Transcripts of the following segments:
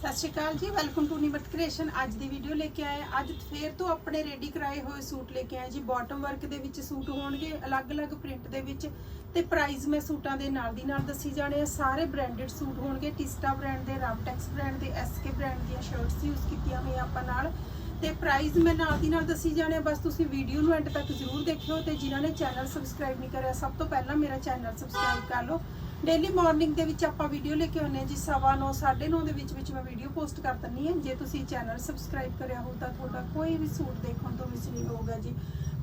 ਸਤਿ ਸ਼੍ਰੀ ਅਕਾਲ ਜੀ welcome to ਨਿਮਤ creation ਅੱਜ ਦੀ ਵੀਡੀਓ ਲੈ ਕੇ ਆਏ ਅੱਜ ਫੇਰ ਤੋਂ ਆਪਣੇ ਰੈਡੀ ਕਰਾਏ ਹੋਏ ਸੂਟ ਲੈ ਕੇ ਆਏ ਜੀ। ਬਾਟਮ ਵਰਕ ਦੇ ਵਿੱਚ ਸੂਟ ਹੋਣਗੇ, ਅਲੱਗ-ਅਲੱਗ ਪ੍ਰਿੰਟ ਦੇ ਵਿੱਚ। ਤੇ ਪ੍ਰਾਈਸ ਮੈਂ ਸੂਟਾਂ ਦੇ ਨਾਲ ਦੀ ਨਾਲ ਦੱਸੀ ਜਾਣੇ ਆ ਸਾਰੇ ਬ੍ਰਾਂਡਡ ਸੂਟ ਹੋਣਗੇ ਟਿਸਟਾ ਬ੍ਰਾਂਡ ਦੇ ਰਾਮਟੈਕਸ ਬ੍ਰਾਂਡ ਦੇ ਐਸਕੇ ਬ੍ਰਾਂਡ ਦੀਆਂ ਸ਼ਰਟਸ ਯੂਜ਼ ਕੀਤੀਆਂ ਹੋਈਆਂ ਆਪਾਂ ਨਾਲ। ਤੇ ਪ੍ਰਾਈਸ ਮੈਂ ਨਾਲ ਦੀ ਨਾਲ ਦੱਸੀ ਜਾਣੇ ਬਸ ਤੁਸੀਂ ਵੀਡੀਓ ਨੂੰ ਐਂਡ ਤੱਕ ਜ਼ਰੂਰ ਦੇਖਿਓ। ਤੇ ਜਿਨ੍ਹਾਂ ਨੇ ਚੈਨਲ ਸਬਸਕ੍ਰਾਈਬ ਨਹੀਂ ਕਰਿਆ, ਸਭ ਤੋਂ ਪਹਿਲਾਂ ਮੇਰਾ ਚੈਨਲ ਸਬਸਕ੍ਰਾਈਬ ਕਰ ਲਓ। ਡੇਲੀ ਮਾਰਨਿੰਗ ਦੇ ਵਿੱਚ ਆਪਾਂ ਵੀਡੀਓ ਲੈ ਕੇ ਆਉਂਦੇ ਹਾਂ ਜੀ 9:30 9:30 ਦੇ ਵਿੱਚ ਵਿੱਚ ਮੈਂ ਵੀਡੀਓ ਪੋਸਟ ਕਰ ਦਿੰਨੀ ਹਾਂ। ਜੇ ਤੁਸੀਂ ਚੈਨਲ ਸਬਸਕ੍ਰਾਈਬ ਕਰਿਆ ਹੋ ਤਾਂ ਤੁਹਾਡਾ ਕੋਈ ਵੀ ਸੂਟ ਦੇਖਣ ਤੋਂ ਮਿਸ ਨਹੀਂ ਹੋਊਗਾ ਜੀ।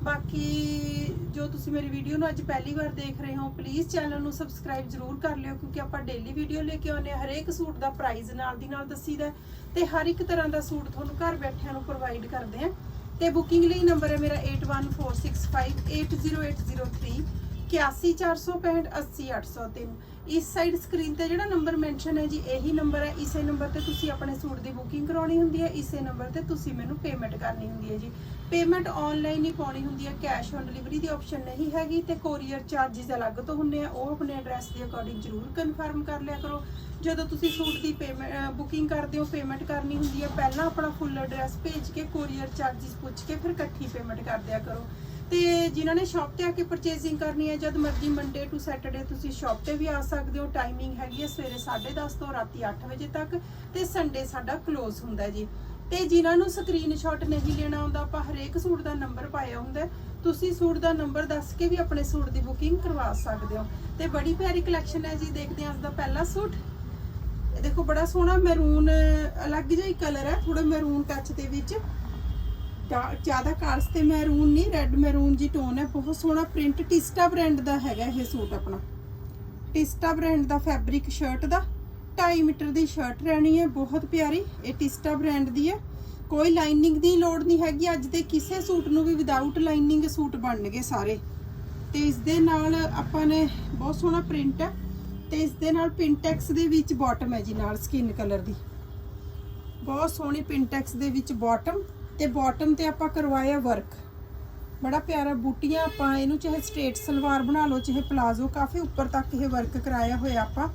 ਬਾਕੀ ਜੋ ਤੁਸੀਂ ਮੇਰੀ ਵੀਡੀਓ ਨੂੰ ਅੱਜ ਪਹਿਲੀ ਵਾਰ ਦੇਖ ਰਹੇ ਹੋ ਪਲੀਜ਼ ਚੈਨਲ ਨੂੰ ਸਬਸਕ੍ਰਾਈਬ ਜ਼ਰੂਰ ਕਰ ਲਿਓ, ਕਿਉਂਕਿ ਆਪਾਂ ਡੇਲੀ ਵੀਡੀਓ ਲੈ ਕੇ ਆਉਂਦੇ ਹਾਂ। ਹਰੇਕ ਸੂਟ ਦਾ ਪ੍ਰਾਈਸ ਨਾਲ ਦੀ ਨਾਲ ਦੱਸੀਦਾ ਤੇ ਹਰ ਇੱਕ ਤਰ੍ਹਾਂ ਦਾ ਸੂਟ ਤੁਹਾਨੂੰ ਘਰ ਬੈਠਿਆਂ ਨੂੰ ਪ੍ਰੋਵਾਈਡ ਕਰਦੇ ਹਾਂ। ਤੇ ਬੁਕਿੰਗ ਲਈ ਨੰਬਰ ਹੈ ਮੇਰਾ 8146580803 8146580803 ਇਸ ਸਾਈਡ ਸਕਰੀਨ ਤੇ ਜਿਹੜਾ ਨੰਬਰ ਮੈਂਸ਼ਨ ਹੈ ਜੀ, ਇਹੀ ਨੰਬਰ ਹੈ। ਇਸੇ ਨੰਬਰ ਤੇ ਤੁਸੀਂ ਆਪਣੇ ਸੂਟ ਦੀ ਬੁਕਿੰਗ ਕਰਾਉਣੀ ਹੁੰਦੀ ਹੈ। ਇਸੇ ਨੰਬਰ ਤੇ ਤੁਸੀਂ ਮੈਨੂੰ ਪੇਮੈਂਟ ਕਰਨੀ ਹੁੰਦੀ ਹੈ ਜੀ। ਪੇਮੈਂਟ ਆਨਲਾਈਨ ਹੀ ਪਾਉਣੀ ਹੁੰਦੀ ਹੈ। ਕੈਸ਼ ਔਨ ਡਿਲੀਵਰੀ ਦੀ ਆਪਸ਼ਨ ਨਹੀਂ ਹੈਗੀ ਤੇ ਕੋਰੀਅਰ ਚਾਰजेस ਅਲੱਗ ਤੋਂ ਹੁੰਦੇ ਆ। ਉਹ ਆਪਣੇ ਐਡਰੈਸ ਦੇ ਅਕੋਰਡਿੰਗ ਜ਼ਰੂਰ ਕਨਫਰਮ ਕਰ ਲਿਆ ਕਰੋ। ਜਦੋਂ ਤੁਸੀਂ ਸੂਟ ਦੀ ਪੇਮੈਂਟ ਬੁਕਿੰਗ ਕਰਦੇ ਹੋ ਪੇਮੈਂਟ ਕਰਨੀ ਹੁੰਦੀ ਹੈ। ਪਹਿਲਾਂ ਆਪਣਾ ਫੁੱਲ ਐਡਰੈਸ ਭੇਜ ਕੇ ਕੋਰੀਅਰ ਚਾਰजेस ਪੁੱਛ ਕੇ ਫਿਰ ਇਕੱਠੀ ਪੇਮੈਂਟ ਕਰ ਦਿਆ ਕਰੋ। ਤੇ ਜਿਨ੍ਹਾਂ ਨੇ ਸ਼ਾਪ ਤੇ ਆ ਕੇ ਪਰਚੇਸਿੰਗ ਕਰਨੀ ਹੈ, ਜਦ ਮਰਜ਼ੀ ਮੰਡੇ ਟੂ ਸੈਟਰਡੇ ਤੁਸੀਂ ਸ਼ਾਪ ਤੇ ਵੀ ਆ ਸਕਦੇ ਹੋ। ਟਾਈਮਿੰਗ ਹੈਗੀ ਹੈ ਸਵੇਰੇ 8:30 ਤੋਂ ਰਾਤੀ 8 ਵਜੇ ਤੱਕ ਤੇ ਸੰਡੇ ਸਾਡਾ ক্লোਜ਼ ਹੁੰਦਾ ਜੀ। ਤੇ ਜਿਨ੍ਹਾਂ ਨੂੰ ਸਕਰੀਨਸ਼ਾਟ ਨਹੀਂ ਲੈਣਾ ਹੁੰਦਾ ਆਪਾਂ ਹਰੇਕ ਸੂਟ ਦਾ ਨੰਬਰ ਪਾਇਆ ਹੁੰਦਾ ਤੁਸੀਂ ਸੂਟ ਦਾ ਨੰਬਰ ਦੱਸ ਕੇ ਵੀ ਆਪਣੇ ਸੂਟ ਦੀ ਬੁਕਿੰਗ ਕਰਵਾ ਸਕਦੇ ਹੋ। ਤੇ ਬੜੀ ਪਿਆਰੀ ਕਲੈਕਸ਼ਨ ਹੈ ਜੀ, ਦੇਖਦੇ ਹਾਂ ਅੱਜ ਦਾ ਪਹਿਲਾ ਸੂਟ। ਦੇਖੋ ਬੜਾ ਸੋਹਣਾ ਮੈਰੂਨ ਅਲੱਗ ਜਿਹਾ ਹੀ ਕਲਰ ਹੈ ਥੋੜਾ ਮੈਰੂਨ ਟੱਚ ਦੇ ਵਿੱਚ। ਜ਼ਿਆਦਾ ਕਾਰਸ ਤੇ ਮੈਰੂਨ ਨਹੀਂ ਰੈੱਡ ਮੈਰੂਨ ਜੀ ਟੋਨ ਹੈ, ਬਹੁਤ ਸੋਹਣਾ ਪ੍ਰਿੰਟ ਟਿਸਟਾ ਬ੍ਰਾਂਡ ਦਾ ਹੈਗਾ ਇਹ ਸੂਟ ਆਪਣਾ। ਟਿਸਟਾ ਬ੍ਰਾਂਡ ਦਾ ਫੈਬਰਿਕ ਸ਼ਰਟ ਦਾ 2.5 ਮੀਟਰ ਦੀ ਸ਼ਰਟ ਰਹਿਣੀ ਹੈ, ਬਹੁਤ ਪਿਆਰੀ, ਇਹ ਟਿਸਟਾ ਬ੍ਰਾਂਡ ਦੀ ਹੈ। ਕੋਈ ਲਾਈਨਿੰਗ ਦੀ ਲੋੜ ਨਹੀਂ ਹੈਗੀ, ਅੱਜ ਦੇ ਕਿਸੇ ਸੂਟ ਨੂੰ ਵੀ ਵਿਦਆਊਟ ਲਾਈਨਿੰਗ ਸੂਟ ਬਣਨਗੇ ਸਾਰੇ। ਤੇ ਇਸ ਦੇ ਨਾਲ ਆਪਾਂ ਨੇ ਬਹੁਤ ਸੋਹਣਾ ਪ੍ਰਿੰਟ ਹੈ, ਤੇ ਇਸ ਦੇ ਨਾਲ ਪਿੰਟੈਕਸ ਦੇ ਵਿੱਚ ਬਾਟਮ ਹੈ ਜੀ, ਨਾਲ ਸਕਿਨ ਕਲਰ ਦੀ। ਬਹੁਤ ਸੋਹਣੀ ਪਿੰਟੈਕਸ ਦੇ ਵਿੱਚ ਬਾਟਮ ਤੇ ਬਾਟਮ ਤੇ ਆਪਾਂ ਕਰਵਾਇਆ ਵਰਕ ਬੜਾ ਪਿਆਰਾ ਬੂਟੀਆਂ ਆਪਾਂ, ਇਹਨੂੰ ਚਾਹੇ ਸਟ੍ਰੇਟ ਸਲਵਾਰ ਬਣਾ ਲਓ, ਚਾਹੇ ਪਲਾਜ਼ੋ ਕਾਫੀ ਉੱਪਰ ਤੱਕ ਇਹ ਵਰਕ ਕਰਾਇਆ ਹੋਇਆ ਆਪਾਂ।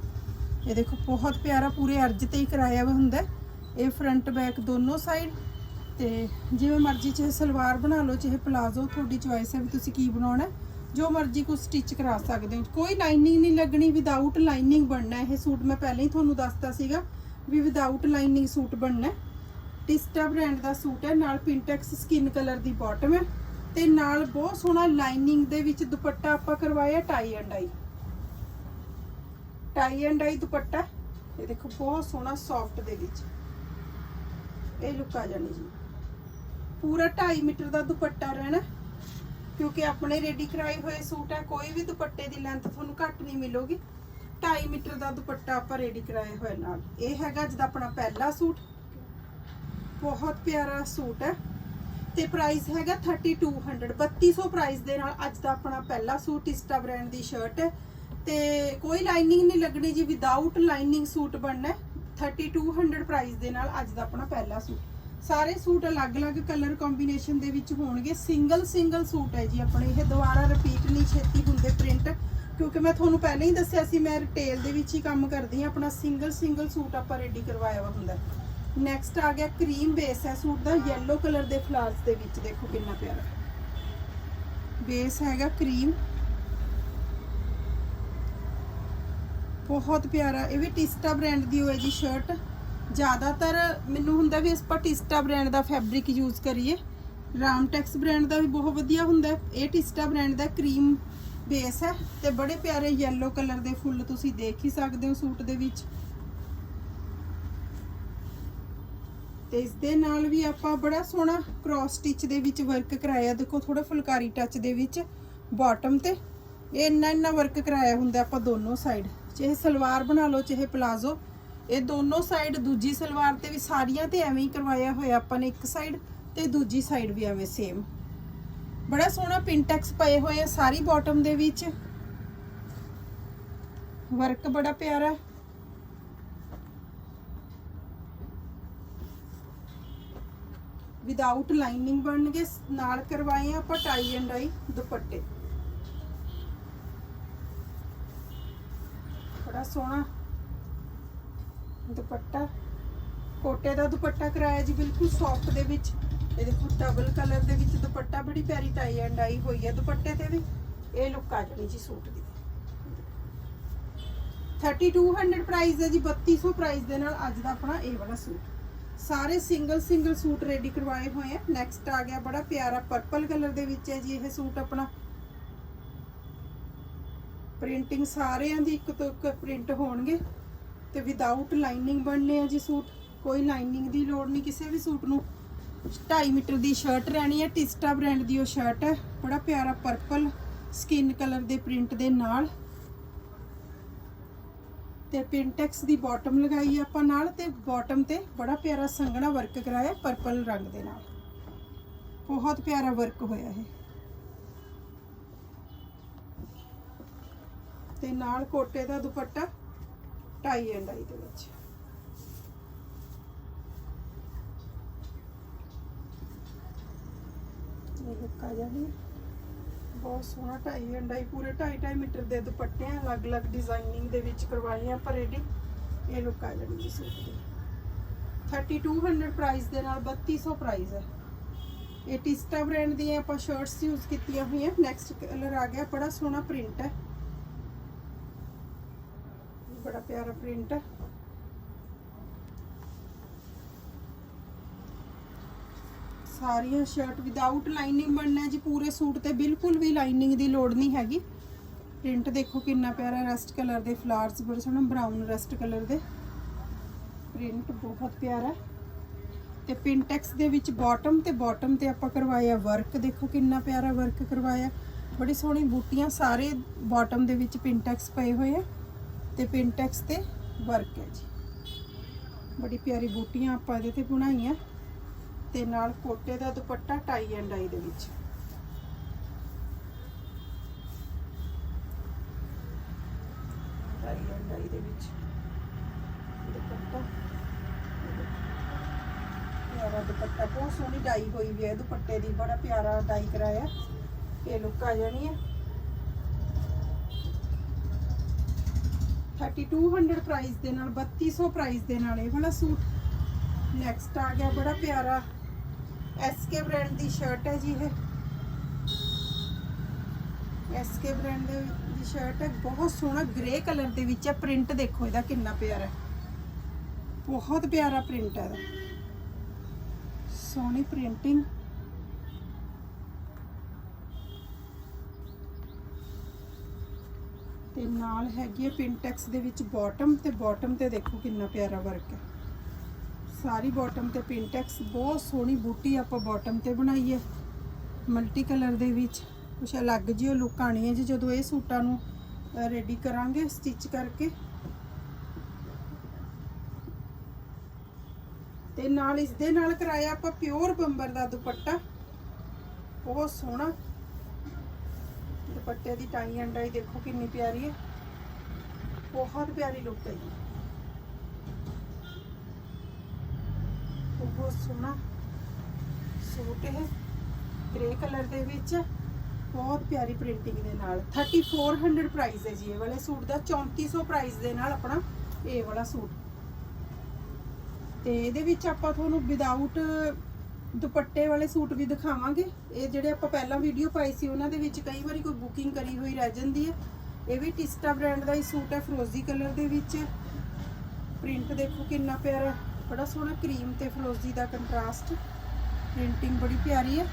ਇਹ ਦੇਖੋ, ਬਹੁਤ ਪਿਆਰਾ ਪੂਰੇ ਅਰਜ ਤੇ ਹੀ ਕਰਾਇਆ ਹੋਇਆ ਹੁੰਦਾ ਇਹ ਫਰੰਟ ਬੈਕ ਦੋਨੋਂ ਸਾਈਡ ਤੇ ਜਿਵੇਂ ਮਰਜ਼ੀ ਚਾਹੇ ਸਲਵਾਰ ਬਣਾ ਲਓ, ਚਾਹੇ ਪਲਾਜ਼ੋ ਤੁਹਾਡੀ ਚੁਆਇਸ ਹੈ ਵੀ ਤੁਸੀਂ ਕੀ ਬਣਾਉਣਾ ਜੋ ਮਰਜ਼ੀ ਕੁਝ ਸਟਿਚ ਕਰਾ ਸਕਦੇ ਹੋ। ਕੋਈ ਲਾਈਨਿੰਗ ਨਹੀਂ ਲੱਗਣੀ ਵਿਦਆਊਟ ਲਾਈਨਿੰਗ ਬਣਨਾ ਇਹ ਸੂਟ ਮੈਂ ਪਹਿਲਾਂ ਹੀ ਤੁਹਾਨੂੰ ਦੱਸਤਾ ਸੀਗਾ ਵੀ ਵਿਦਆਊਟ ਲਾਈਨਿੰਗ ਸੂਟ ਬਣਨਾ ਟਿਸਟਾ ਬ੍ਰਾਂਡ ਦਾ ਸੂਟ ਹੈ, ਨਾਲ ਪਿੰਟੈਕਸ ਸਕਿਨ ਕਲਰ ਦੀ ਬਾਟਮ ਹੈ ਤੇ ਨਾਲ ਬਹੁਤ ਸੋਹਣਾ ਲਾਈਨਿੰਗ ਦੇ ਵਿੱਚ ਦੁਪੱਟਾ ਆਪਾਂ ਕਰਵਾਇਆ tie and I tie and I ਦੁਪੱਟਾ ਇਹ ਦੇਖੋ ਬਹੁਤ ਸੋਹਣਾ ਸੌਫਟ ਦੇ ਵਿੱਚ। ਇਹ ਲੁੱਕ ਆ ਜਾਣੀ ਜੀ। ਪੂਰਾ 2.5 ਮੀਟਰ ਦਾ ਦੁਪੱਟਾ ਰਹਿਣਾ ਕਿਉਂਕਿ ਆਪਣੇ ਰੈਡੀ ਕਰਾਏ ਹੋਏ ਸੂਟ ਹੈ, ਕੋਈ ਵੀ ਦੁਪੱਟੇ ਦੀ ਲੈਂਥ ਤੁਹਾਨੂੰ ਘੱਟ ਨਹੀਂ ਮਿਲੂਗੀ। 2.5 ਮੀਟਰ ਦਾ ਦੁਪੱਟਾ ਆਪਾਂ ਰੈਡੀ ਕਰਾਇਆ ਹੋਇਆ ਨਾਲ। ਇਹ ਹੈਗਾ ਜਿਹਦਾ ਆਪਣਾ ਪਹਿਲਾ ਸੂਟ। ਬਹੁਤ ਪਿਆਰਾ ਸੂਟ ਹੈ। ਤੇ ਪ੍ਰਾਈਸ ਹੈਗਾ 3200 3200 ਪ੍ਰਾਈਸ ਦੇ ਨਾਲ ਅੱਜ ਦਾ ਆਪਣਾ ਪਹਿਲਾ ਸੂਟ ਇਸਟਾ ਬ੍ਰਾਂਡ ਦੀ ਸ਼ਰਟ ਹੈ। ਤੇ ਕੋਈ ਲਾਈਨਿੰਗ ਨਹੀਂ ਲੱਗਣੀ ਜੀ ਵਿਦਆਊਟ ਲਾਈਨਿੰਗ ਸੂਟ ਬਣਨਾ ਹੈ। 3200 ਪ੍ਰਾਈਸ ਦੇ ਨਾਲ ਅੱਜ ਦਾ ਆਪਣਾ ਪਹਿਲਾ ਸੂਟ। ਸਾਰੇ ਸੂਟ ਅਲੱਗ-ਅਲੱਗ ਕਲਰ ਕੰਬੀਨੇਸ਼ਨ ਦੇ ਵਿੱਚ ਹੋਣਗੇ। ਸਿੰਗਲ ਸਿੰਗਲ ਸੂਟ ਹੈ ਜੀ ਆਪਣੇ। ਇਹ ਦੁਬਾਰਾ ਰਿਪੀਟ ਨਹੀਂ ਛੇਤੀ ਹੁੰਦੇ ਪ੍ਰਿੰਟ ਕਿਉਂਕਿ ਮੈਂ ਤੁਹਾਨੂੰ ਪਹਿਲਾਂ ਹੀ ਦੱਸਿਆ ਸੀ, ਮੈਂ ਰਿਟੇਲ ਦੇ ਵਿੱਚ ਹੀ ਕੰਮ ਕਰਦੀ ਹਾਂ। ਆਪਣਾ ਸਿੰਗਲ ਸਿੰਗਲ ਸੂਟ ਆਪਾਂ ਰੈਡੀ ਕਰਵਾਇਆ ਵਾ ਹੁੰਦਾ ਨੈਕਸਟ ਆ ਗਿਆ ਕਰੀਮ ਬੇਸ ਹੈ, ਸੂਟ ਦਾ yellow ਕਲਰ ਦੇ ਫਲਾਰਸ ਦੇ ਵਿੱਚ, ਦੇਖੋ ਕਿੰਨਾ ਪਿਆਰਾ ਬੇਸ ਹੈਗਾ ਕਰੀਮ ਬਹੁਤ ਪਿਆਰਾ, ਇਹ ਵੀ ਟਿਸਟਾ ਬ੍ਰਾਂਡ ਦੀ ਹੋਏ ਜੀ ਸ਼ਰਟ ਜ਼ਿਆਦਾਤਰ ਮੈਨੂੰ ਹੁੰਦਾ ਵੀ ਆਪਾਂ ਟਿਸਟਾ ਬ੍ਰਾਂਡ ਦਾ ਫੈਬਰਿਕ ਯੂਜ਼ ਕਰੀਏ। ਰਾਮਟੈਕਸ ਬ੍ਰਾਂਡ ਦਾ ਵੀ ਬਹੁਤ ਵਧੀਆ ਹੁੰਦਾ ਇਹ ਟਿਸਟਾ ਬ੍ਰਾਂਡ ਦਾ ਕਰੀਮ ਬੇਸ ਹੈ ਤੇ ਬੜੇ ਪਿਆਰੇ yellow ਕਲਰ ਦੇ ਫੁੱਲ ਤੁਸੀਂ ਦੇਖ ਹੀ ਸਕਦੇ ਹੋ ਸੂਟ ਦੇ ਵਿੱਚ। ਤੇ ਇਸ ਦੇ ਨਾਲ ਵੀ ਆਪਾਂ ਬੜਾ ਸੋਹਣਾ ਕ੍ਰਾਸ ਸਟਿਚ ਦੇ ਵਿੱਚ ਵਰਕ ਕਰਾਇਆ। ਦੇਖੋ ਥੋੜਾ ਫੁਲਕਾਰੀ ਟੱਚ ਦੇ ਵਿੱਚ ਬਾਟਮ ਤੇ। ਇਹ ਇੰਨਾ ਇੰਨਾ ਵਰਕ ਕਰਾਇਆ ਹੁੰਦਾ ਆਪਾਂ ਦੋਨੋਂ ਸਾਈਡ ਚਾਹੇ ਸਲਵਾਰ ਬਣਾ ਲਓ, ਚਾਹੇ ਪਲਾਜ਼ੋ ਇਹ ਦੋਨੋਂ ਸਾਈਡ ਦੂਜੀ ਸਲਵਾਰ ਤੇ ਵੀ ਸਾਰੀਆਂ ਤੇ ਐਵੇਂ ਹੀ ਕਰਵਾਇਆ ਹੋਇਆ ਆਪਾਂ ਨੇ ਇੱਕ ਸਾਈਡ ਤੇ ਦੂਜੀ ਸਾਈਡ ਵੀ ਐਵੇਂ ਸੇਮ ਬੜਾ ਸੋਹਣਾ ਪਿੰਟੈਕਸ ਪਏ ਹੋਏ ਆ ਸਾਰੀ ਬਾਟਮ ਦੇ ਵਿੱਚ। ਵਰਕ ਬੜਾ ਪਿਆਰਾ। ਵਿਦਆਊਟ ਲਾਈਨਿੰਗ ਬਣਨਗੇ, ਨਾਲ ਕਰਵਾਏ ਆ ਆਪਾਂ ਟਾਈ ਐਂਡ ਆਈ ਦੁਪੱਟੇ। ਬੜਾ ਸੋਹਣਾ ਦੁਪੱਟਾ। ਕੋਟੇ ਦਾ ਦੁਪੱਟਾ ਕਰਾਇਆ ਜੀ, ਬਿਲਕੁਲ ਸੌਫਟ ਦੇ ਵਿੱਚ। ਇਹ ਦੇਖੋ ਡਬਲ ਕਲਰ ਦੇ ਵਿੱਚ ਦੁਪੱਟਾ, ਬੜੀ ਪਿਆਰੀ ਟਾਈ ਐਂਡ ਆਈ ਹੋਈ ਹੈ ਦੁਪੱਟੇ ਤੇ ਵੀ। ਇਹ ਲੁੱਕ ਆ ਜਾਣੀ ਜੀ ਸੂਟ ਦੀ। 3200 ਪ੍ਰਾਈਸ ਹੈ ਜੀ 3200 ਪ੍ਰਾਈਸ ਦੇ ਨਾਲ ਅੱਜ ਦਾ ਆਪਣਾ ਇਹ ਵਾਲਾ ਸੂਟ। ਸਾਰੇ ਸਿੰਗਲ ਸਿੰਗਲ ਸੂਟ ਰੈਡੀ ਕਰਵਾਏ ਹੋਏ ਆ। ਨੈਕਸਟ ਆ ਗਿਆ ਬੜਾ ਪਿਆਰਾ ਪਰਪਲ ਕਲਰ ਦੇ ਵਿੱਚ ਹੈ ਜੀ ਇਹ ਸੂਟ ਆਪਣਾ। ਪ੍ਰਿੰਟਿੰਗ ਸਾਰਿਆਂ ਦੀ ਇੱਕ ਤੋਂ ਇੱਕ ਪ੍ਰਿੰਟ ਹੋਣਗੇ ਤੇ ਵਿਦਆਊਟ ਲਾਈਨਿੰਗ ਬਣਨੇ ਆ ਜੀ ਸੂਟ। ਕੋਈ ਲਾਈਨਿੰਗ ਦੀ ਲੋੜ ਨਹੀਂ ਕਿਸੇ ਵੀ ਸੂਟ ਨੂੰ। 2.5 ਮੀਟਰ ਦੀ ਸ਼ਰਟ ਰਹਿਣੀ ਹੈ। ਟਿਸਟਾ ਬ੍ਰਾਂਡ ਦੀ ਉਹ ਸ਼ਰਟ ਹੈ। ਬੜਾ ਪਿਆਰਾ ਪਰਪਲ ਸਕਿਨ ਕਲਰ ਦੇ ਪ੍ਰਿੰਟ ਦੇ ਨਾਲ। ਤੇ ਪਿੰਟੈਕਸ ਦੀ ਬਾਟਮ ਲਗਾਈ ਆਪਾਂ ਨਾਲ ਤੇ ਬਾਟਮ ਤੇ ਬੜਾ ਪਿਆਰਾ ਸੰਘਣਾ ਵਰਕ ਕਰਾਇਆ ਪਰਪਲ ਰੰਗ ਦੇ ਨਾਲ। ਬਹੁਤ ਪਿਆਰਾ ਵਰਕ ਹੋਇਆ ਹੈ ਤੇ ਨਾਲ ਕੋਟੇ ਦਾ ਦੁਪੱਟਾ ਟਾਈ ਐਂਡ ਆਈ ਦੇ ਵਿੱਚ। ਇਹ ਲੁੱਕ ਆ ਬਹੁਤ ਸੋਹਣਾ ਢਾਈ ਐਂਡ ਆਈ ਪੂਰੇ ਢਾਈ ਢਾਈ ਮੀਟਰ ਦੇ ਦੁਪੱਟੇ ਆ, ਅਲੱਗ-ਅਲੱਗ ਡਿਜ਼ਾਈਨਿੰਗ ਦੇ ਵਿੱਚ ਕਰਵਾਏ ਆ ਪਰ ਰੈਡੀ ਇਹ ਲੁੱਕ ਆ ਜਾਣੀ ਸੂਟ ਦੀ। 3200 ਪ੍ਰਾਈਸ ਦੇ ਨਾਲ 3200 ਪ੍ਰਾਈਸ ਹੈ। ਇਹ ਟਿਸਟਾ ਬ੍ਰਾਂਡ ਦੀਆਂ ਆਪਾਂ ਸ਼ਰਟਸ ਯੂਜ਼ ਕੀਤੀਆਂ ਹੋਈਆਂ। ਨੈਕਸਟ ਕਲਰ ਆ ਗਿਆ, ਬੜਾ ਸੋਹਣਾ ਪ੍ਰਿੰਟ ਹੈ। ਬੜਾ ਪਿਆਰਾ ਪ੍ਰਿੰਟ ਹੈ। ਸਾਰੀਆਂ ਸ਼ਰਟ ਵਿਦਆਊਟ ਲਾਈਨਿੰਗ ਬਣਨਾ ਜੀ, ਪੂਰੇ ਸੂਟ ਤੇ ਬਿਲਕੁਲ ਵੀ ਲਾਈਨਿੰਗ ਦੀ ਲੋੜ ਨਹੀਂ ਹੈਗੀ। ਪ੍ਰਿੰਟ ਦੇਖੋ ਕਿੰਨਾ ਪਿਆਰਾ ਰਸਟ ਕਲਰ ਦੇ ਫਲਾਰਸ ਬੜੇ ਸੋਹਣਾ ਬਰਾਊਨ ਰਸਟ ਕਲਰ ਦੇ। ਪ੍ਰਿੰਟ ਬਹੁਤ ਪਿਆਰਾ ਹੈ। ਤੇ ਪਿੰਟੈਕਸ ਦੇ ਵਿੱਚ ਬਾਟਮ ਤੇ ਬਾਟਮ ਤੇ ਆਪਾਂ ਕਰਵਾਇਆ ਵਰਕ ਦੇਖੋ ਕਿੰਨਾ ਪਿਆਰਾ ਵਰਕ ਕਰਵਾਇਆ। ਬੜੀ ਸੋਹਣੀ ਬੂਟੀਆਂ ਸਾਰੇ ਬਾਟਮ ਦੇ ਵਿੱਚ ਪਿੰਟੈਕਸ ਪਏ ਹੋਏ ਆ। ਤੇ ਪਿੰਟੈਕਸ ਤੇ ਵਰਕ ਹੈ ਜੀ। ਬੜੀ ਪਿਆਰੀ ਬੂਟੀਆਂ ਆਪਾਂ ਇਹਦੇ ਤੇ ਬਣਾਈਆਂ। ਤੇ ਨਾਲ ਕੋਟੇ ਦਾ ਦੁਪੱਟਾ ਟਾਈ ਐਂਡ ਆਈ ਦੇ ਵਿੱਚ। ਟਾਈ ਐਂਡ ਆਈ ਦੇ ਵਿੱਚ ਦੁਪੱਟਾ। ਪਿਆਰਾ ਦੁਪੱਟਾ, ਬਹੁਤ ਸੋਹਣੀ ਡਾਈ ਹੋਈ ਵੀ ਹੈ। ਦੁਪੱਟੇ ਦੀ ਬੜਾ ਪਿਆਰਾ ਡਾਈ ਕਰਾਇਆ। ਇਹ ਲੁੱਕ ਆ ਜਾਣੀ ਹੈ। 3200 ਪ੍ਰਾਈਸ ਦੇ ਨਾਲ 3200 ਪ੍ਰਾਈਸ ਦੇ ਨਾਲ ਇਹ ਵਾਲਾ ਸੂਟ। ਨੈਕਸਟ ਆ ਗਿਆ ਬੜਾ ਪਿਆਰਾ। ਐਸਕੇ ਬ੍ਰਾਂਡ ਦੀ ਸ਼ਰਟ ਹੈ ਜੀ ਇਹ। ਐਸਕੇ ਬ੍ਰਾਂਡ ਦੀ ਸ਼ਰਟ ਹੈ, ਬਹੁਤ ਸੋਹਣਾ ਗ੍ਰੇ ਕਲਰ ਦੇ ਵਿੱਚ ਹੈ। ਪ੍ਰਿੰਟ ਦੇਖੋ ਇਹਦਾ ਕਿੰਨਾ ਪਿਆਰਾ ਹੈ। ਬਹੁਤ ਪਿਆਰਾ ਪ੍ਰਿੰਟ ਹੈ ਇਹਦਾ। ਸੋਹਣੀ ਪ੍ਰਿੰਟਿੰਗ ਤੇ ਨਾਲ ਹੈਗੀ ਹੈ ਪਿੰਟੈਕਸ ਦੇ ਵਿੱਚ ਬਾਟਮ ਤੇ ਬਾਟਮ ਤੇ ਦੇਖੋ ਕਿੰਨਾ ਪਿਆਰਾ ਵਰਕ ਹੈ। ਸਾਰੀ ਬਾਟਮ ਤੇ ਪਿੰਟੈਕਸ ਬਹੁਤ ਸੋਹਣੀ ਬੂਟੀ ਆਪਾਂ ਬਾਟਮ ਤੇ ਬਣਾਈ ਹੈ। ਮਲਟੀ ਕਲਰ ਦੇ ਵਿੱਚ। ਕੁਛ ਅਲੱਗ ਜਿਹੀ ਲੁੱਕ ਆਣੀ ਹੈ ਜੀ, ਜਦੋਂ ਇਹ ਸੂਟਾਂ ਨੂੰ ਰੈਡੀ ਕਰਾਂਗੇ ਸਟਿਚ ਕਰਕੇ। ਤੇ ਨਾਲ ਇਸ ਦੇ ਨਾਲ ਕਰਾਇਆ ਆਪਾਂ ਪਿਓਰ ਬੰਬਰ ਦਾ ਦੁਪੱਟਾ। ਬਹੁਤ ਸੋਹਣਾ। ਦੁਪੱਟੇ ਦੀ ਟਾਈ ਐਂਡ ਆਈ ਦੇਖੋ ਕਿੰਨੀ ਪਿਆਰੀ ਹੈ। ਬਹੁਤ ਪਿਆਰੀ ਲੁੱਕ ਹੈ ਜੀ। ਬਹੁਤ ਸੋਹਣਾ ਸੂਟ ਹੈ ਗ੍ਰੇ ਕਲਰ ਦੇ ਵਿੱਚ, ਬਹੁਤ ਪਿਆਰੀ ਪ੍ਰਿੰਟਿੰਗ ਦੇ ਨਾਲ। 3400 ਪ੍ਰਾਈਸ ਹੈ ਜੀ ਇਹ ਵਾਲੇ ਸੂਟ ਦਾ 3400 ਪ੍ਰਾਈਸ ਦੇ ਨਾਲ ਆਪਣਾ ਇਹ ਵਾਲਾ ਸੂਟ। ਤੇ ਇਹਦੇ ਵਿੱਚ ਆਪਾਂ ਤੁਹਾਨੂੰ ਵਿਦਆਊਟ ਦੁਪੱਟੇ ਵਾਲੇ ਸੂਟ ਵੀ ਦਿਖਾਵਾਂਗੇ। ਇਹ ਜਿਹੜੇ ਆਪਾਂ ਪਹਿਲਾਂ ਵੀਡੀਓ ਪਾਈ ਸੀ, ਉਹਨਾਂ ਦੇ ਵਿੱਚ ਕਈ ਵਾਰੀ ਕੋਈ ਬੁਕਿੰਗ ਕਰੀ ਹੋਈ ਰਹਿ ਜਾਂਦੀ ਹੈ। ਇਹ ਵੀ ਟਿਸਟਾ ਬ੍ਰਾਂਡ ਦਾ ਹੀ ਸੂਟ ਹੈ, ਫਰੋਜ਼ੀ ਕਲਰ ਦੇ ਵਿੱਚ। ਪ੍ਰਿੰਟ ਦੇਖੋ ਕਿੰਨਾ ਪਿਆਰਾ ਬੜਾ ਸੋਹਣਾ ਕਰੀਮ ਤੇ ਫਰੋਜ਼ੀ ਦਾ ਕੰਟਰਾਸਟ। ਪ੍ਰਿੰਟਿੰਗ ਬੜੀ ਪਿਆਰੀ ਹੈ।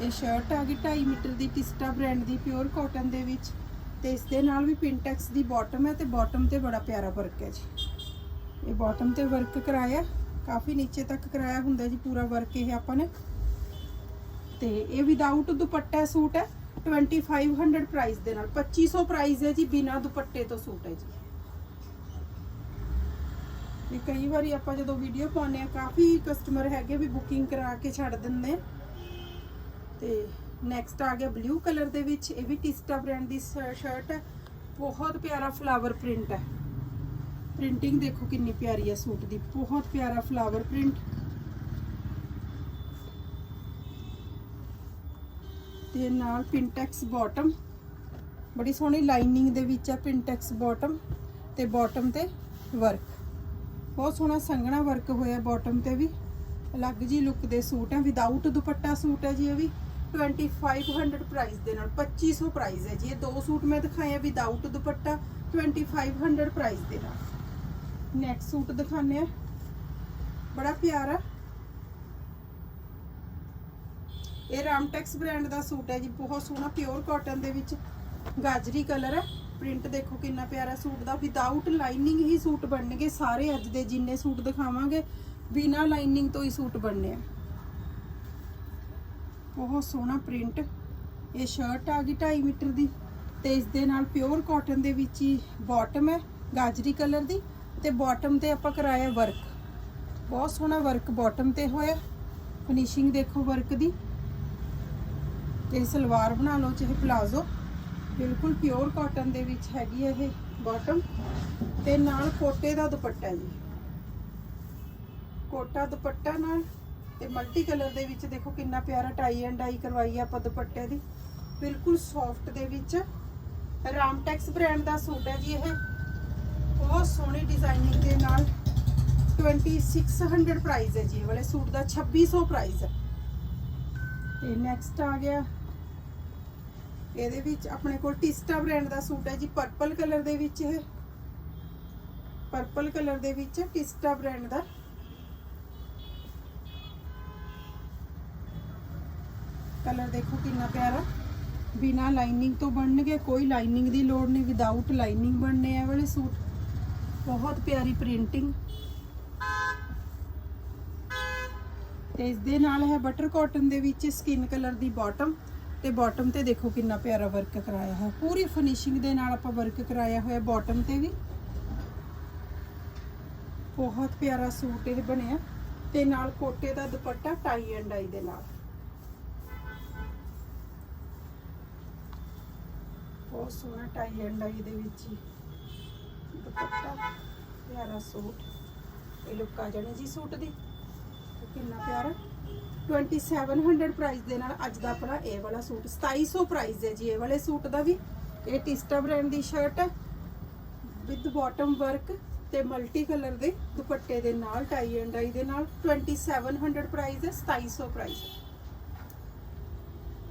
ਇਹ ਸ਼ਰਟ ਆ ਗਈ 2.5 ਮੀਟਰ ਦੀ ਟਿਸਟਾ ਬ੍ਰਾਂਡ ਦੀ ਪਿਓਰ ਕਾਟਨ ਦੇ ਵਿੱਚ। ਤੇ ਇਸ ਦੇ ਨਾਲ ਵੀ ਪਿੰਟੈਕਸ ਦੀ ਬਾਟਮ ਹੈ ਤੇ ਬਾਟਮ ਤੇ ਬੜਾ ਪਿਆਰਾ ਵਰਕ ਹੈ ਜੀ। ਇਹ ਬਾਟਮ ਤੇ ਵਰਕ ਕਰਾਇਆ। ਕਾਫੀ ਨੀਚੇ ਤੱਕ ਕਰਾਇਆ ਹੁੰਦਾ ਜੀ ਪੂਰਾ ਵਰਕ ਇਹ ਆਪਾਂ ਨੇ। ਤੇ ਇਹ ਵਿਦਆਊਟ ਦੁਪੱਟਾ ਸੂਟ ਹੈ। 2500 ਪ੍ਰਾਈਸ ਦੇ ਨਾਲ। 2500 ਪ੍ਰਾਈਸ ਹੈ ਜੀ, ਬਿਨਾ ਦੁਪੱਟੇ ਤੋਂ ਸੂਟ ਹੈ ਜੀ। ਇਹ ਕਈ ਵਾਰੀ ਆਪਾਂ ਜਦੋਂ ਵੀਡੀਓ ਪਾਉਂਦੇ ਆ ਕਾਫੀ ਕਸਟਮਰ ਹੈਗੇ ਵੀ ਬੁਕਿੰਗ ਕਰਾ ਕੇ ਛੱਡ ਦਿੰਦੇ ਆ। ਤੇ ਨੈਕਸਟ ਆ ਗਿਆ ਬਲੂ ਕਲਰ ਦੇ ਵਿੱਚ, ਇਹ ਵੀ ਟਿਸਟਾ ਬ੍ਰਾਂਡ ਦੀ ਸ਼ਰਟ ਹੈ। ਬਹੁਤ ਪਿਆਰਾ ਫਲਾਵਰ ਪ੍ਰਿੰਟ ਹੈ। ਪ੍ਰਿੰਟਿੰਗ ਦੇਖੋ ਕਿੰਨੀ ਪਿਆਰੀ ਹੈ ਸੂਟ ਦੀ, ਬਹੁਤ ਪਿਆਰਾ ਫਲਾਵਰ ਪ੍ਰਿੰਟ ਤੇ ਨਾਲ ਪਿੰਟੈਕਸ ਬਾਟਮ ਬੜੀ ਸੋਹਣੀ ਲਾਈਨਿੰਗ ਦੇ ਵਿੱਚ ਹੈ ਪਿੰਟੈਕਸ ਬਾਟਮ ਤੇ ਬਾਟਮ ਤੇ ਵਰਕ ਬਹੁਤ ਸੋਹਣਾ ਸੰਘਣਾ ਵਰਕ ਹੋਇਆ ਬਾਟਮ ਤੇ ਵੀ। ਅਲੱਗ ਜੀ ਲੁੱਕ ਦੇ ਸੂਟ ਹੈ ਵਿਦਆਊਟ ਦੁਪੱਟਾ ਸੂਟ ਹੈ ਜੀ ਇਹ ਵੀ। 2500 ਪ੍ਰਾਈਸ ਦੇ ਨਾਲ 2500 ਪ੍ਰਾਈਸ ਹੈ ਜੀ। ਇਹ ਦੋ ਸੂਟ ਮੈਂ ਦਿਖਾਏ ਆ ਵਿਦਆਊਟ ਦੁਪੱਟਾ 2500 ਪ੍ਰਾਈਸ ਦੇ ਨਾਲ। ਨੈਕਸਟ ਸੂਟ ਦਿਖਾਣੇ ਆ। ਬੜਾ ਪਿਆਰਾ ਇਹ ਰਾਮਟੈਕਸ ਬ੍ਰਾਂਡ ਦਾ ਸੂਟ ਹੈ ਜੀ, ਬਹੁਤ ਸੋਹਣਾ ਪਿਓਰ ਕਾਟਨ ਦੇ ਵਿੱਚ ਗਾਜਰੀ ਕਲਰ ਹੈ ਪ੍ਰਿੰਟ ਦੇਖੋ ਕਿੰਨਾ ਪਿਆਰਾ ਸੂਟ ਦਾ ਵਿਦਆਊਟ ਲਾਈਨਿੰਗ ਹੀ ਸੂਟ ਬਣਨਗੇ ਸਾਰੇ ਅੱਜ ਦੇ ਜਿੰਨੇ ਸੂਟ ਦਿਖਾਵਾਂਗੇ, ਬਿਨਾ ਲਾਈਨਿੰਗ ਤੋਂ ਹੀ ਸੂਟ ਬਣਨੇ ਆ। ਬਹੁਤ ਸੋਹਣਾ ਪ੍ਰਿੰਟ ਇਹ ਸ਼ਰਟ ਆ ਗਈ 2.5 ਮੀਟਰ ਦੀ ਤੇ ਇਸ ਦੇ ਨਾਲ ਪਿਓਰ ਕਾਟਨ ਦੇ ਵਿੱਚ ਹੀ ਬਾਟਮ ਹੈ, ਗਾਜਰੀ ਕਲਰ ਦੀ ਤੇ ਬਾਟਮ ਤੇ ਆਪਾਂ ਕਰਾਇਆ ਵਰਕ ਬਹੁਤ ਸੋਹਣਾ ਵਰਕ ਬਾਟਮ ਤੇ ਹੋਇਆ। ਫਿਨਿਸ਼ਿੰਗ ਦੇਖੋ ਵਰਕ ਦੀ। ਤੇ ਸਲਵਾਰ ਬਣਾ ਲਓ, ਚਾਹੇ ਪਲਾਜ਼ੋ ਬਿਲਕੁਲ ਪਿਓਰ ਕਾਟਨ ਦੇ ਵਿੱਚ ਹੈਗੀ ਹੈ ਇਹ ਬਾਟਮ ਤੇ ਨਾਲ ਕੋਟੇ ਦਾ ਦੁਪੱਟਾ ਜੀ। ਕੋਟਾ ਦੁਪੱਟਾ ਨਾਲ ਤੇ ਮਲਟੀ ਕਲਰ ਦੇ ਵਿੱਚ ਦੇਖੋ ਕਿੰਨਾ ਪਿਆਰਾ ਟਾਈ ਐਂਡ ਡਾਈ ਕਰਵਾਈ ਆ ਆਪਾਂ ਦੁਪੱਟੇ ਦੀ। ਬਿਲਕੁਲ ਸੌਫਟ ਦੇ ਵਿੱਚ ਰਾਮਟੈਕਸ ਬ੍ਰਾਂਡ ਦਾ ਸੂਟ ਹੈ ਜੀ ਇਹ। ਬਹੁਤ ਸੋਹਣੀ ਡਿਜ਼ਾਈਨਿੰਗ ਦੇ ਨਾਲ 2600 ਪ੍ਰਾਈਸ ਹੈ ਜੀ ਇਹ ਵਾਲੇ ਸੂਟ ਦਾ 2600 ਪ੍ਰਾਈਸ ਹੈ। ਤੇ ਨੈਕਸਟ ਆ ਗਿਆ ਇਹਦੇ ਵਿੱਚ ਆਪਣੇ ਕੋਲ ਟਿਸਟਾ ਬ੍ਰਾਂਡ ਦਾ ਸੂਟ ਹੈ ਜੀ ਪਰਪਲ ਕਲਰ ਦੇ ਵਿੱਚ ਇਹ। ਪਰਪਲ ਕਲਰ ਦੇ ਵਿੱਚ ਟਿਸਟਾ ਬ੍ਰਾਂਡ ਦਾ। ਕਲਰ ਦੇਖੋ ਕਿੰਨਾ ਪਿਆਰਾ। ਬਿਨਾ ਲਾਈਨਿੰਗ ਤੋਂ ਬਣਨਗੇ, ਕੋਈ ਲਾਈਨਿੰਗ ਦੀ ਲੋੜ ਨਹੀਂ ਵਿਦਆਊਟ ਲਾਈਨਿੰਗ ਬਣਨੇ ਆ ਵਾਲੇ ਸੂਟ। ਬਹੁਤ ਪਿਆਰੀ ਪ੍ਰਿੰਟਿੰਗ ਤੇ ਇਸ ਦੇ ਨਾਲ ਹੈ ਬਟਰ ਕਾਟਨ ਦੇ ਵਿੱਚ ਸਕਿਨ ਕਲਰ ਦੀ ਬਾਟਮ ਤੇ ਬਾਟਮ ਤੇ ਦੇਖੋ ਕਿੰਨਾ ਪਿਆਰਾ ਵਰਕ ਕਰਾਇਆ ਹੈ। ਪੂਰੀ ਫਿਨਿਸ਼ਿੰਗ ਦੇ ਨਾਲ ਆਪਾਂ ਵਰਕ ਕਰਾਇਆ ਹੋਇਆ ਬਾਟਮ ਤੇ ਵੀ। ਬਹੁਤ ਪਿਆਰਾ ਸੂਟ ਇਹ ਬਣਿਆ। ਤੇ ਨਾਲ ਕੋਟੇ ਦਾ ਦੁਪੱਟਾ ਟਾਈ ਐਂਡ ਡਾਈ ਦੇ ਨਾਲ। ਬਹੁਤ ਸੋਹਣਾ ਟਾਈ ਐਂਡ ਡਾਈ ਦੇ ਵਿੱਚ ਹੀ ਦੁਪੱਟਾ, ਪਿਆਰਾ ਸੂਟ। ਇਹ ਲੁੱਕ ਆ ਜਾਣੀ ਜੀ ਸੂਟ ਦੀ। ਕਿੰਨਾ ਪਿਆਰਾ। 2700 ਪ੍ਰਾਈਸ ਦੇ ਨਾਲ ਅੱਜ ਦਾ ਆਪਣਾ ਇਹ ਵਾਲਾ ਸੂਟ 2700 ਪ੍ਰਾਈਸ ਹੈ ਜੀ ਇਹ ਵਾਲੇ ਸੂਟ ਦਾ ਵੀ। ਇਹ ਟਿਸਟਾ ਬ੍ਰਾਂਡ ਦੀ ਸ਼ਰਟ ਹੈ ਵਿਦ ਬਾਟਮ ਵਰਕ ਤੇ ਮਲਟੀ ਕਲਰ ਦੇ ਦੁਪੱਟੇ ਦੇ ਨਾਲ ਟਾਈ ਐਂਡ ਡਾਈ ਦੇ ਨਾਲ। 2700 ਪ੍ਰਾਈਸ ਹੈ 2700 ਪ੍ਰਾਈਸ ਹੈ।